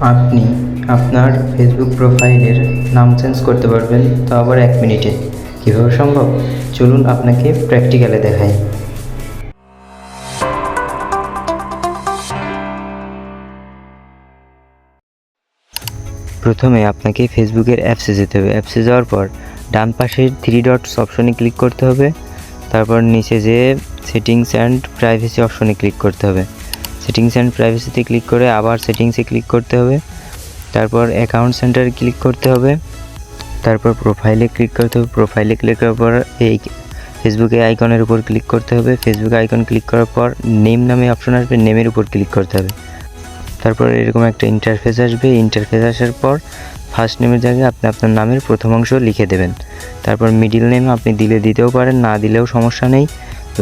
আপনি আপনার ফেসবুক প্রোফাইলের নাম চেঞ্জ করতে পারবেন, তো আবার এক মিনিটে। কীভাবে সম্ভব? চলুন আপনাকে প্র্যাকটিক্যালে দেখাই। প্রথমে আপনাকে ফেসবুকের অ্যাপসে যেতে হবে। অ্যাপসে যাওয়ার পর ডান পাশের থ্রি ডটস অপশনে ক্লিক করতে হবে। তারপর নিচে যে সেটিংস অ্যান্ড প্রাইভেসি অপশনে ক্লিক করতে হবে। সেটিংস অ্যান্ড প্রাইভেসিতে ক্লিক করে আবার সেটিংসে ক্লিক করতে হবে। তারপর অ্যাকাউন্ট সেন্টারে ক্লিক করতে হবে। তারপর প্রোফাইলে ক্লিক করতে হবে। প্রোফাইলে ক্লিক করার পর এই ফেসবুকে আইকনের উপর ক্লিক করতে হবে। ফেসবুকে আইকন ক্লিক করার পর নেম নামে অপশন আসবে। নেমের উপর ক্লিক করতে হবে। তারপর এরকম একটা ইন্টারফেস আসবে। ইন্টারফেস আসার পর ফার্স্ট নেমের জায়গায় আপনি আপনার নামের প্রথম অংশ লিখে দেবেন। তারপর মিডিল নেম আপনি দিলে দিতেও পারেন, না দিলেও সমস্যা নেই।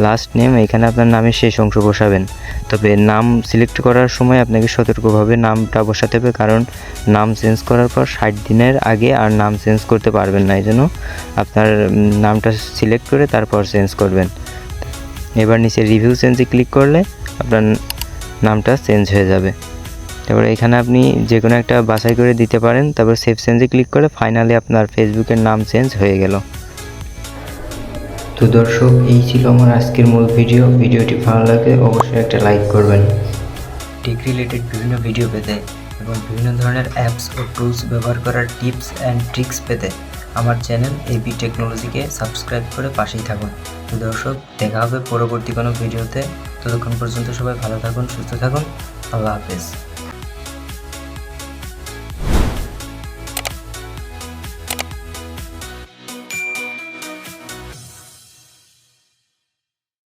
লাস্ট নেম এখানে আপনার নামের শেষ অংশ বসাবেন। তবে নাম সিলেক্ট করার সময় আপনাকে সতর্কভাবে নামটা বসাতে হবে, কারণ নাম চেঞ্জ করার পর ষাট দিনের আগে আর নাম চেঞ্জ করতে পারবেন না এই জন্য আপনার নামটা সিলেক্ট করে তারপর চেঞ্জ করবেন। এবার নিচে রিভিউ চেঞ্জে ক্লিক করলে আপনার নামটা চেঞ্জ হয়ে যাবে। তারপর এখানে আপনি যে কোনো একটা বাছাই করে দিতে পারেন, তারপর সেভ চেঞ্জে ক্লিক করে ফাইনালি আপনার ফেসবুকের নাম চেঞ্জ হয়ে গেল। তো দর্শক, এই ছিল আমার আজকের মূল ভিডিও। ভিডিওটি ভালো লাগে অবশ্যই একটা লাইক করবেন। টেক রিলেটেড বিভিন্ন ভিডিও পেতে এবং বিভিন্ন ধরনের অ্যাপস ও টুলস ব্যবহার করার টিপস অ্যান্ড ট্রিক্স পেতে আমার চ্যানেল এবি টেকনোলজিকে সাবস্ক্রাইব করে পাশেই থাকুন। তো দর্শক, দেখা হবে পরবর্তী কোনো ভিডিওতে ততক্ষণ পর্যন্ত সবাই ভালো থাকুন, সুস্থ থাকুন। আল্লাহ হাফেজ।